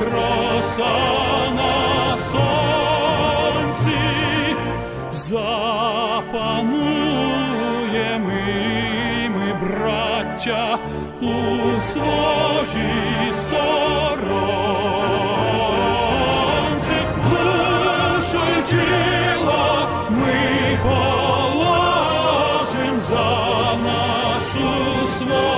як роса на браття, у своїй сторонці, ми положим за нашу свободу